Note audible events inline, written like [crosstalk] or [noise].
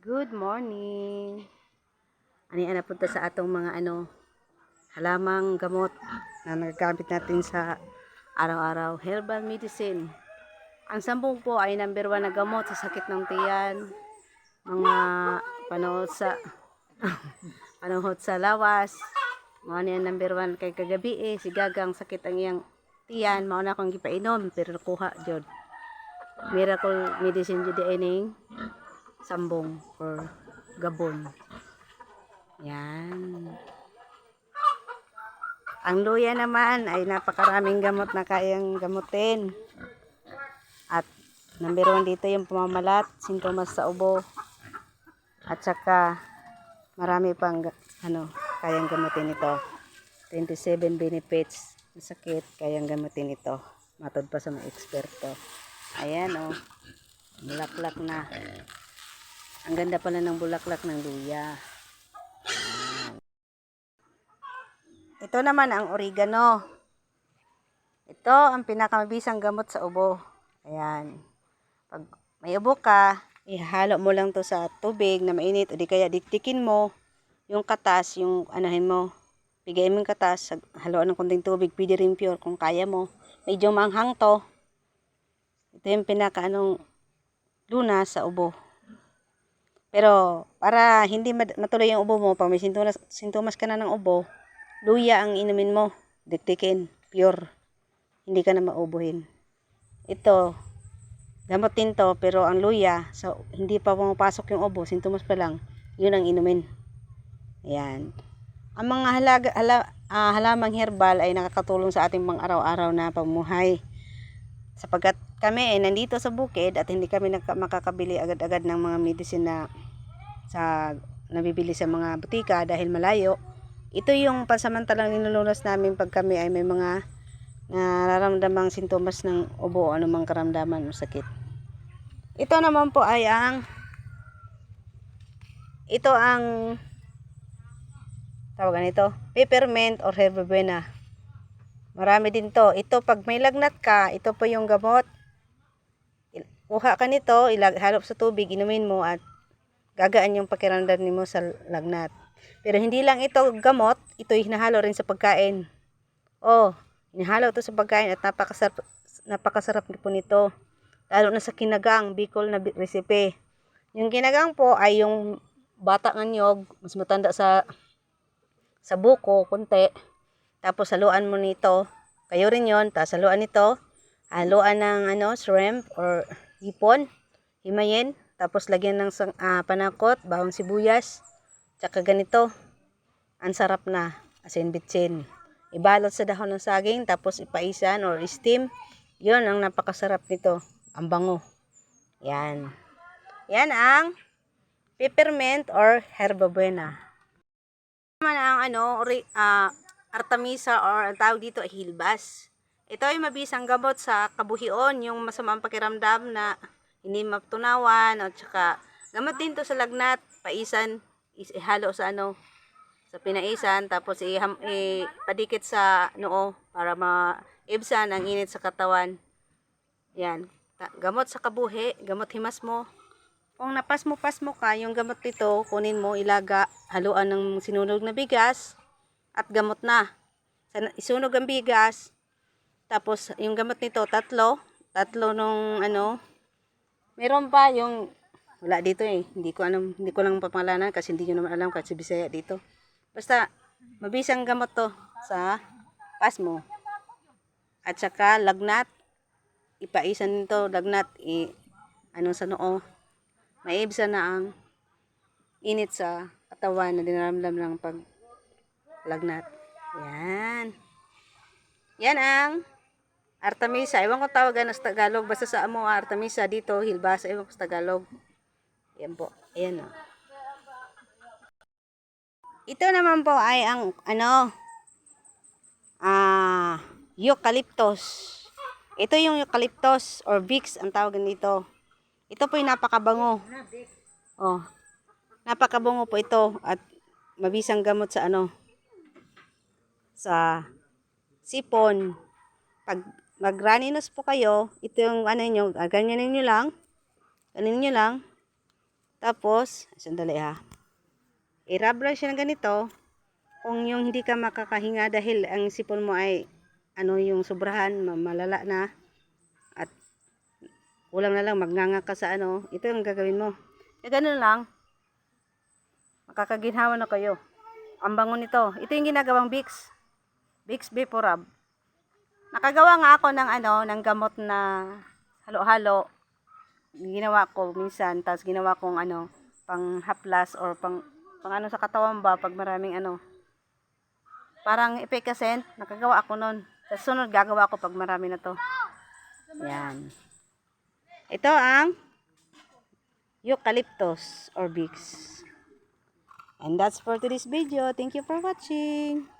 Good morning. Ani ana punta sa atong mga ano halamang gamot na nagagamit natin sa araw-araw herbal medicine. Ang sambong po ay number one na gamot sa sakit ng tiyan, mga panahot sa [laughs] panahot sa lawas. Mao ni ang number one kay kagabi eh si gagang sakit ang iyang tiyan mao na akong gipainom pero kuha jud. Miracle medicine jud ining sambong or gabon. Yan. Ang luya naman ay napakaraming gamot na kayang gamutin. At number one dito yung pamamalat, sintomas sa ubo. At saka marami pang ano, kayang gamutin ito. 27 benefits na sakit kayang gamutin ito. Matod pa sa mga eksperto. Ayan oh. Bulaklak na. Ang ganda pala ng bulaklak ng luya. Ito naman ang oregano. Ito ang pinakamabisang gamot sa ubo. Ayan. Pag may ubo ka, ihalo mo lang to sa tubig na mainit o di kaya diktikin mo yung katas, yung anahin mo. Bigayin mo yung katas, haluan ng konting tubig, pwede rin pure kung kaya mo. Medyo manghang to. Ito yung pinaka anong lunas sa ubo. Pero para hindi matuloy yung ubo mo, pag may sintomas, sintomas ka na ng ubo, luya ang inumin mo. Diktikin, pure. Hindi ka na maubuhin. Ito, gamot din to, pero ang luya, so hindi pa pumapasok yung ubo, sintomas pa lang, yun ang inumin. Ayan. Ang mga halaga, hala, ah, halamang herbal ay nakakatulong sa ating pang araw-araw na pamumuhay. Sapagkat kami ay nandito sa bukid at hindi kami makakabili agad-agad ng mga medicine na sa nabibili sa mga butika dahil malayo. Ito yung pansamantalang ninulunas namin pag kami ay may mga nararamdamang sintomas ng ubo o anumang karamdaman o sakit. Ito naman po ay ang ito ang tawagan ito peppermint or herbabuena. Marami din to. Ito pag may lagnat ka, ito po yung gamot. Kuha ka nito, ilag halop sa tubig, inumin mo at gagaan yung pakiramdam mo sa lagnat. Pero hindi lang ito gamot, ito hinahalo rin sa pagkain. Oh, hinahalo to sa pagkain at napakasarap, napakasarap po nito. Lalo na sa kinagang, Bicol na recipe. Yung kinagang po ay yung bata ng mas matanda sa sa buko, kunti. Tapos haluan mo nito. Kayo rin yon Tapos haluan nito. Haluan ng ano, shrimp or hipon. Himayin. Tapos lagyan ng ah, panakot, bawang sibuyas. Tsaka ganito. Ang sarap na. Asin bitsin. Ibalot sa dahon ng saging. Tapos ipaisan or steam. Yon ang napakasarap nito. Ang bango. Yan. Yan ang peppermint or herbabuena naman ang ano, ah, artemisa or ang tawag dito ay hilbas. Ito ay mabisang gamot sa kabuhion, yung masamang pakiramdam na hindi matunawan at saka gamot din to sa lagnat, paisan, is, ihalo sa ano, sa pinaisan, tapos iham, ipadikit sa noo para maibsan ang init sa katawan. Yan. Gamot sa kabuhi, gamot himas mo, kung napas mo pas mo ka, yung gamot nito, kunin mo, ilaga, haluan ng sinunog na bigas, at gamot na. Isunog ang bigas, tapos yung gamot nito, tatlo, tatlo nung ano, meron pa yung, wala dito eh, hindi ko, alam, hindi ko lang papangalanan kasi hindi nyo naman alam kasi Bisaya dito. Basta, mabisang gamot to sa pas mo. At saka, lagnat, ipaisan nito, lagnat, i, ano sa noo, maibsa na ang init sa katawan na dinaramdam ng pag lagnat. Yan. Yan ang Artemisa. Ewan ko tawagan sa Tagalog. Basta sa amo Artemisa dito, Hilbasa. Ewan ko sa Tagalog. Yan po. Ayan o. Ito naman po ay ang ano ah eucalyptus. Ito yung eucalyptus or Vicks ang tawagan dito. Ito po yung napakabango. Oh. Napakabango po ito at mabisang gamot sa ano sa sipon. Pag magraninos po kayo, ito yung ano nyo, ganyanin nyo lang. Ganyan nyo lang. Tapos, sandali ha. I-rub siya ng ganito. Kung yung hindi ka makakahinga dahil ang sipon mo ay ano yung sobrahan, ma- malala na. At kulang na lang magnganga ka sa ano. Ito yung gagawin mo. E ganun lang. Makakaginhawa na kayo. Ang bango nito. Ito yung ginagawang Vicks. Vicks Vaporub. Nakagawa nga ako ng ano, ng gamot na halo-halo. Ginawa ko minsan, tapos ginawa kong ano, pang haplas or pang, pang ano sa katawan ba, pag maraming ano. Parang efficacy, nakagawa ako nun. Sa sunod, gagawa ko pag marami na to. Yan. Ito ang eucalyptus or Vicks. And that's for today's video. Thank you for watching.